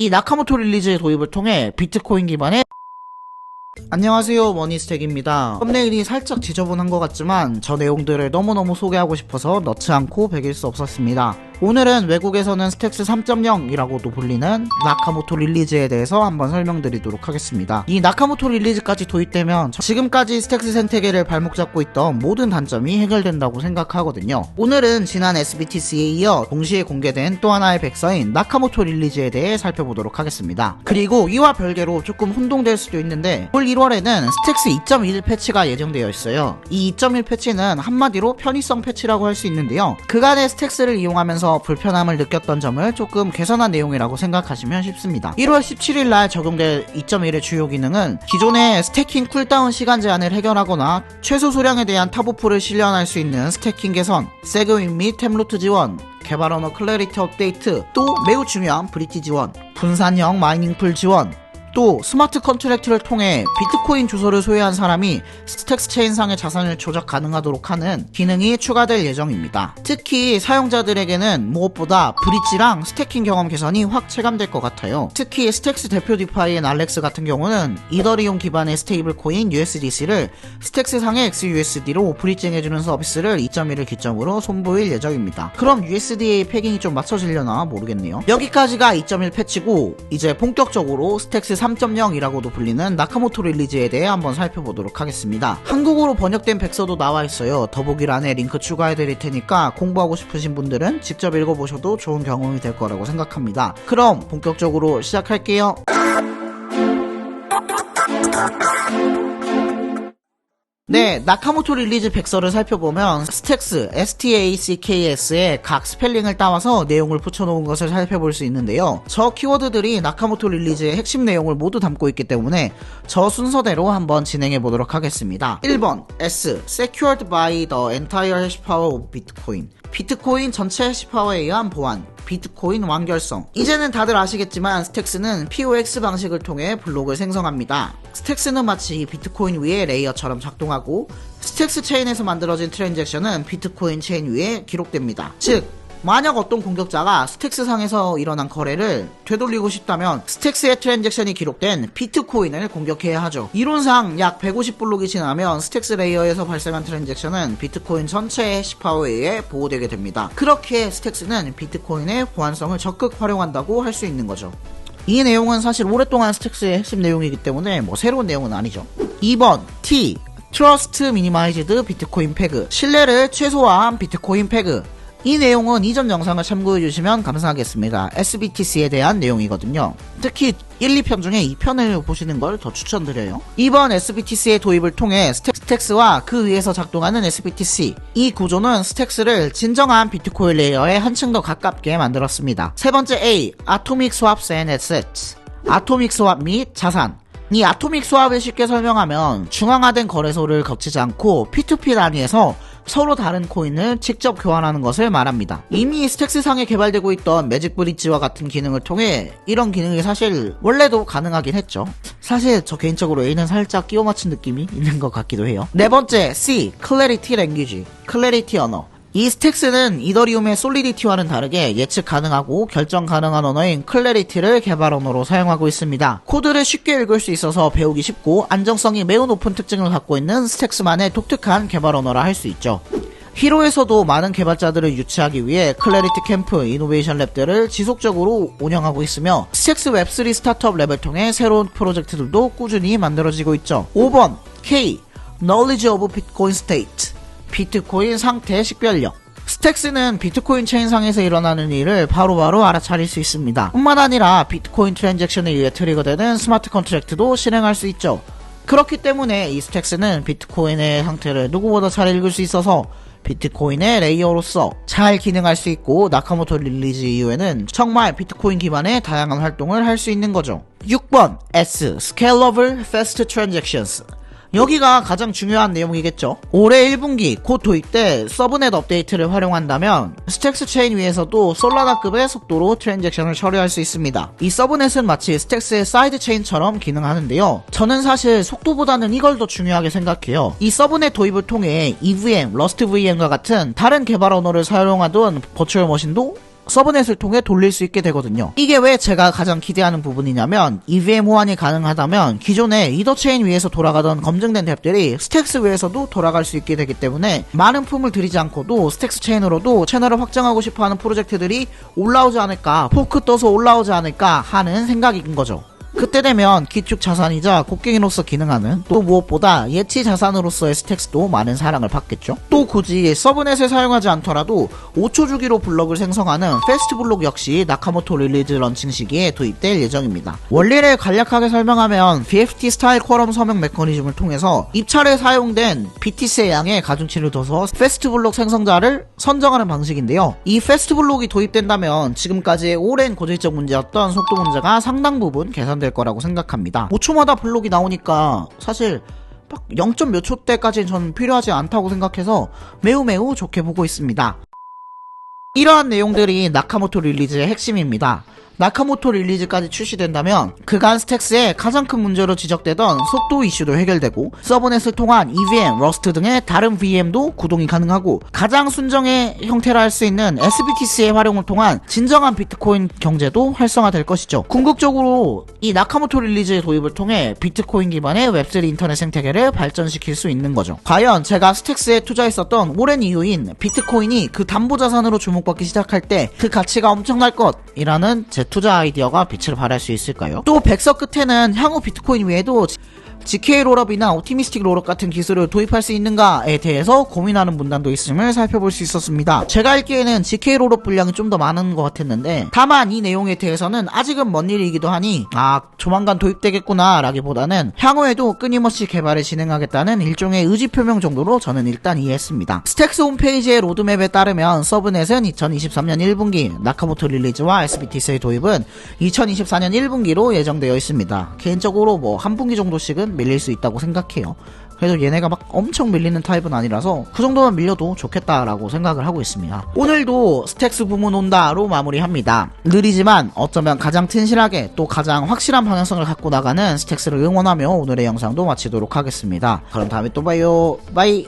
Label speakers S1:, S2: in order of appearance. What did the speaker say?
S1: 이 나카모토 릴리즈의 도입을 통해 비트코인 기반의 안녕하세요 머니스택입니다. 썸네일이 살짝 지저분한 것 같지만 저 내용들을 너무너무 소개하고 싶어서 넣지 않고 베길 수 없었습니다 오늘은 외국에서는 스택스 3.0이라고도 불리는 나카모토 릴리즈에 대해서 한번 설명드리도록 하겠습니다 이 나카모토 릴리즈까지 도입되면 지금까지 스택스 생태계를 발목 잡고 있던 모든 단점이 해결된다고 생각하거든요 오늘은 지난 SBTC에 이어 동시에 공개된 또 하나의 백서인 나카모토 릴리즈에 대해 살펴보도록 하겠습니다 그리고 이와 별개로 조금 혼동될 수도 있는데 올 1월에는 스택스 2.1 패치가 예정되어 있어요. 이 2.1 패치는 한마디로 편의성 패치라고 할 수 있는데요. 그간의 스택스를 이용하면서 불편함을 느꼈던 점을 조금 개선한 내용이라고 생각하시면 쉽습니다. 1월 17일 날 적용될 2.1의 주요 기능은 기존의 스태킹 쿨다운 시간 제한을 해결하거나 최소 수량에 대한 탑오프를 실현할 수 있는 스태킹 개선, 세그윈 및 템루트 지원, 개발 언어 클래리티 업데이트, 또 매우 중요한 브리티 지원, 분산형 마이닝풀 지원, 또 스마트 컨트랙트를 통해 비트코인 주소를 소유한 사람이 스택스 체인상의 자산을 조작 가능하도록 하는 기능이 추가될 예정입니다. 특히 사용자들에게는 무엇보다 브릿지랑 스태킹 경험 개선이 확 체감될 것 같아요. 특히 스택스 대표 디파이인 알렉스 같은 경우는 이더리움 기반의 스테이블 코인 USDC를 스택스 상의 XUSD로 브릿징해주는 서비스를 2.1을 기점으로 선보일 예정입니다. 그럼 USDA 패깅이 좀 맞춰지려나 모르겠네요. 여기까지가 2.1 패치고 이제 본격적으로 스택스 3.0이라고도 불리는 나카모토 릴리즈에 대해 한번 살펴보도록 하겠습니다. 한국어로 번역된 백서도 나와 있어요. 더보기란에 링크 추가해 드릴 테니까 공부하고 싶으신 분들은 직접 읽어보셔도 좋은 경험이 될 거라고 생각합니다. 그럼 본격적으로 시작할게요. 네, 나카모토 릴리즈 백서를 살펴보면 스택스, STACKS의 각 스펠링을 따와서 내용을 붙여놓은 것을 살펴볼 수 있는데요. 저 키워드들이 나카모토 릴리즈의 핵심 내용을 모두 담고 있기 때문에 저 순서대로 한번 진행해 보도록 하겠습니다. 1번 S. Secured by the entire hash power of Bitcoin. 비트코인 전체 해시파워에 의한 보안, 비트코인 완결성. 이제는 다들 아시겠지만 스택스는 POX 방식을 통해 블록을 생성합니다. 스택스는 마치 비트코인 위의 레이어처럼 작동하고 스택스 체인에서 만들어진 트랜잭션은 비트코인 체인 위에 기록됩니다. 즉 만약 어떤 공격자가 스택스 상에서 일어난 거래를 되돌리고 싶다면 스택스의 트랜잭션이 기록된 비트코인을 공격해야 하죠. 이론상 약 150블록이 지나면 스택스 레이어에서 발생한 트랜잭션은 비트코인 전체의 해시 파워에 의해 보호되게 됩니다. 그렇게 스택스는 비트코인의 보안성을 적극 활용한다고 할 수 있는 거죠. 이 내용은 사실 오랫동안 스택스의 핵심 내용이기 때문에 뭐 새로운 내용은 아니죠. 2번 T. 트러스트 미니마이즈드 비트코인 패그 신뢰를 최소화한 비트코인 패그 이 내용은 이전 영상을 참고해 주시면 감사하겠습니다. SBTC에 대한 내용이거든요. 특히 1, 2편 중에 2편을 보시는 걸 더 추천드려요. 이번 SBTC의 도입을 통해 스택스와 그 위에서 작동하는 SBTC 이 구조는 스택스를 진정한 비트코인 레이어에 한층 더 가깝게 만들었습니다. 세 번째 A 아토믹 스왑스 앤 에셋 아토믹 스왑 및 자산 이 아토믹 스왑을 쉽게 설명하면 중앙화된 거래소를 거치지 않고 P2P 단위에서 서로 다른 코인을 직접 교환하는 것을 말합니다. 이미 스택스상에 개발되고 있던 매직 브릿지와 같은 기능을 통해 이런 기능이 사실 원래도 가능하긴 했죠. 사실 저 개인적으로 A는 살짝 끼워 맞춘 느낌이 있는 것 같기도 해요. 네 번째 C 클래리티 랭귀지 클래리티 언어 이 스택스는 이더리움의 솔리디티와는 다르게 예측 가능하고 결정 가능한 언어인 클래리티를 개발 언어로 사용하고 있습니다. 코드를 쉽게 읽을 수 있어서 배우기 쉽고 안정성이 매우 높은 특징을 갖고 있는 스택스만의 독특한 개발 언어라 할 수 있죠. 히로에서도 많은 개발자들을 유치하기 위해 클래리티 캠프, 이노베이션 랩들을 지속적으로 운영하고 있으며 스택스 웹3 스타트업 랩을 통해 새로운 프로젝트들도 꾸준히 만들어지고 있죠. 5번 K Knowledge of Bitcoin State 비트코인 상태 식별력. 스택스는 비트코인 체인상에서 일어나는 일을 바로바로 알아차릴 수 있습니다. 뿐만 아니라 비트코인 트랜잭션에 의해 트리거되는 스마트 컨트랙트도 실행할 수 있죠. 그렇기 때문에 이 스택스는 비트코인의 상태를 누구보다 잘 읽을 수 있어서 비트코인의 레이어로서 잘 기능할 수 있고 나카모토 릴리즈 이후에는 정말 비트코인 기반의 다양한 활동을 할 수 있는 거죠. 6번 S Scalable Fast Transactions 여기가 가장 중요한 내용이겠죠. 올해 1분기 곧 도입 때 서브넷 업데이트를 활용한다면 스택스 체인 위에서도 솔라나급의 속도로 트랜잭션을 처리할 수 있습니다. 이 서브넷은 마치 스택스의 사이드 체인처럼 기능하는데요. 저는 사실 속도보다는 이걸 더 중요하게 생각해요. 이 서브넷 도입을 통해 EVM, 러스트 VM과 같은 다른 개발 언어를 사용하던 버추얼 머신도 서브넷을 통해 돌릴 수 있게 되거든요. 이게 왜 제가 가장 기대하는 부분이냐면 EVM 호환이 가능하다면 기존의 이더체인 위에서 돌아가던 검증된 탭들이 스택스 위에서도 돌아갈 수 있게 되기 때문에 많은 품을 들이지 않고도 스택스 체인으로도 채널을 확장하고 싶어하는 프로젝트들이 올라오지 않을까 포크 떠서 올라오지 않을까 하는 생각인 거죠. 그때 되면 기축 자산이자 곡괭이로서 기능하는 또 무엇보다 예치 자산으로서의 스택스도 많은 사랑을 받겠죠. 또 굳이 서브넷을 사용하지 않더라도 5초 주기로 블럭을 생성하는 패스트 블록 역시 나카모토 릴리즈 런칭 시기에 도입될 예정입니다. 원리를 간략하게 설명하면 BFT 스타일 쿼럼 서명 메커니즘을 통해서 입찰에 사용된 BTC의 양에 가중치를 둬서 패스트 블록 생성자를 선정하는 방식인데요. 이 패스트 블록이 도입된다면 지금까지의 오랜 고질적 문제였던 속도 문제가 상당 부분 개선 될 거라고 생각합니다. 5초마다 블록이 나오니까 사실 막 0. 몇 초 때까지는 저는 필요하지 않다고 생각해서 매우 매우 좋게 보고 있습니다. 이러한 내용들이 나카모토 릴리즈의 핵심입니다. 나카모토 릴리즈까지 출시된다면 그간 스택스의 가장 큰 문제로 지적되던 속도 이슈도 해결되고 서브넷을 통한 EVM, 러스트 등의 다른 VM도 구동이 가능하고 가장 순정의 형태로 할수 있는 SBTC의 활용을 통한 진정한 비트코인 경제도 활성화될 것이죠. 궁극적으로 이 나카모토 릴리즈의 도입을 통해 비트코인 기반의 웹3 인터넷 생태계를 발전시킬 수 있는 거죠. 과연 제가 스택스에 투자했었던 오랜 이유인 비트코인이 그 담보 자산으로 주목받기 시작할 때 그 가치가 엄청날 것 이라는 제 투자 아이디어가 빛을 발할 수 있을까요? 또 백서 끝에는 향후 비트코인 외에도 GK 롤업이나 오티미스틱 롤업 같은 기술을 도입할 수 있는가에 대해서 고민하는 문단도 있음을 살펴볼 수 있었습니다. 제가 알기에는 GK 롤업 분량이 좀 더 많은 것 같았는데 다만 이 내용에 대해서는 아직은 먼 일이기도 하니 아 조만간 도입되겠구나 라기보다는 향후에도 끊임없이 개발을 진행하겠다는 일종의 의지 표명 정도로 저는 일단 이해했습니다. 스택스 홈페이지의 로드맵에 따르면 서브넷은 2023년 1분기 나카모토 릴리즈와 SBTC의 도입은 2024년 1분기로 예정되어 있습니다. 개인적으로 뭐 한 분기 정도씩은 밀릴 수 있다고 생각해요. 그래도 얘네가 막 엄청 밀리는 타입은 아니라서 그 정도만 밀려도 좋겠다라고 생각을 하고 있습니다. 오늘도 스택스 부문 온다로 마무리합니다. 느리지만 어쩌면 가장 튼실하게 또 가장 확실한 방향성을 갖고 나가는 스택스를 응원하며 오늘의 영상도 마치도록 하겠습니다. 그럼 다음에 또 봐요. 바이.